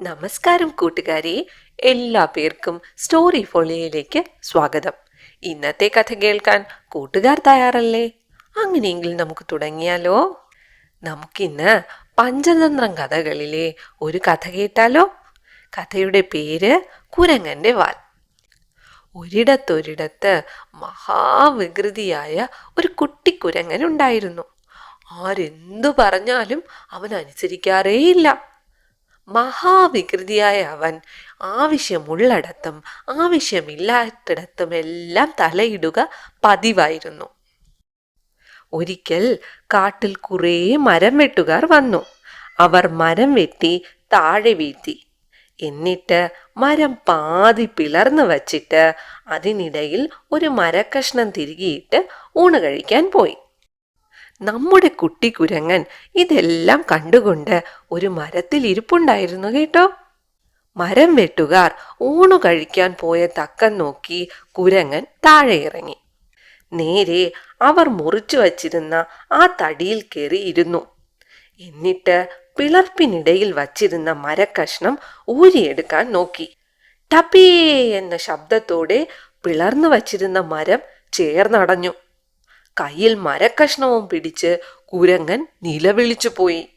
നമസ്കാരം കൂട്ടുകാരെ. എല്ലാ പേർക്കും സ്റ്റോറി ഫോളിയയിലേക്ക് സ്വാഗതം. ഇന്നത്തെ കഥ കേൾക്കാൻ കൂട്ടുകാർ തയ്യാറല്ലേ? അങ്ങനെയെങ്കിൽ നമുക്ക് തുടങ്ങിയാലോ? നമുക്കിന്ന് പഞ്ചതന്ത്രം കഥകളിലെ ഒരു കഥ കേട്ടാലോ? കഥയുടെ പേര് കുരങ്ങന്റെ വാൽ. ഒരിടത്തൊരിടത്ത് മഹാവികൃതിയായ ഒരു കുട്ടിക്കുരങ്ങൻ ഉണ്ടായിരുന്നു ആരെന്തു പറഞ്ഞാലും അവൻ അനുസരിക്കാറേയില്ല. മഹാവികൃതിയായ അവൻ ആവശ്യമുള്ളിടത്തും ആവശ്യമില്ലാത്തിടത്തും എല്ലാം തലയിടുക പതിവായിരുന്നു. ഒരിക്കൽ കാട്ടിൽ കുറേ മരം വെട്ടുകാർ വന്നു. അവർ മരം വെട്ടി താഴെ വീഴ്ത്തി. എന്നിട്ട് മരം പാതി പിളർന്നു വച്ചിട്ട് അതിനിടയിൽ ഒരു മരക്കഷ്ണം തിരികിയിട്ട് ഊണ് കഴിക്കാൻ പോയി. നമ്മുടെ കുട്ടി കുരങ്ങൻ ഇതെല്ലാം കണ്ടുകൊണ്ട് ഒരു മരത്തിൽ ഇരിപ്പുണ്ടായിരുന്നു കേട്ടോ. മരം വെട്ടുകാർ ഊണു കഴിക്കാൻ പോയ തക്കം നോക്കി കുരങ്ങൻ താഴെ ഇറങ്ങി നേരെ അവർ മുറിച്ചു വച്ചിരുന്ന ആ തടിയിൽ കയറി ഇരുന്നു. എന്നിട്ട് പിളർപ്പിനിടയിൽ വച്ചിരുന്ന മരക്കഷ്ണം ഊരിയെടുക്കാൻ നോക്കി. ടപ്പേ എന്ന ശബ്ദത്തോടെ പിളർന്നു വച്ചിരുന്ന മരം ചേർന്നടഞ്ഞു. കയ്യിൽ മരക്കഷ്ണവും പിടിച്ച് കുരങ്ങൻ നിലവിളിച്ചു പോയി.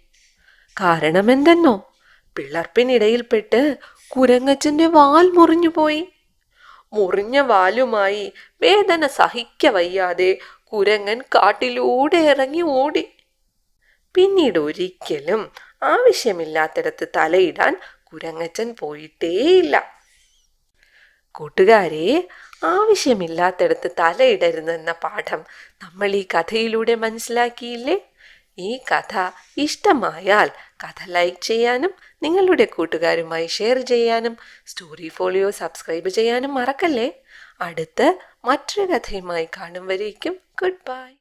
കാരണമെന്തെന്നോ? പിളർപ്പിനിടയിൽപ്പെട്ട് കുരങ്ങച്ചന്റെ വാൽ മുറിഞ്ഞു പോയി. മുറിഞ്ഞ വാലുമായി വേദന സഹിക്ക വയ്യാതെ കുരങ്ങൻ കാട്ടിലൂടെ ഇറങ്ങി ഓടി. പിന്നീട് ഒരിക്കലും ആവശ്യമില്ലാത്തിടത്ത് തലയിടാൻ കുരങ്ങച്ചൻ പോയിട്ടേയില്ല. കൂട്ടുകാരെ ആവശ്യമില്ലാത്തിടത്ത് തലയിടരുതെന്ന പാഠം നമ്മൾ ഈ കഥയിലൂടെ മനസ്സിലാക്കിയില്ലേ? ഈ കഥ ഇഷ്ടമായാൽ കഥ ലൈക്ക് ചെയ്യാനും നിങ്ങളുടെ കൂട്ടുകാരുമായി ഷെയർ ചെയ്യാനും സ്റ്റോറി ഫോളിയോ സബ്സ്ക്രൈബ് ചെയ്യാനും മറക്കല്ലേ? അടുത്ത് മറ്റൊരു കഥയുമായി കാണും വരേക്കും. Good bye.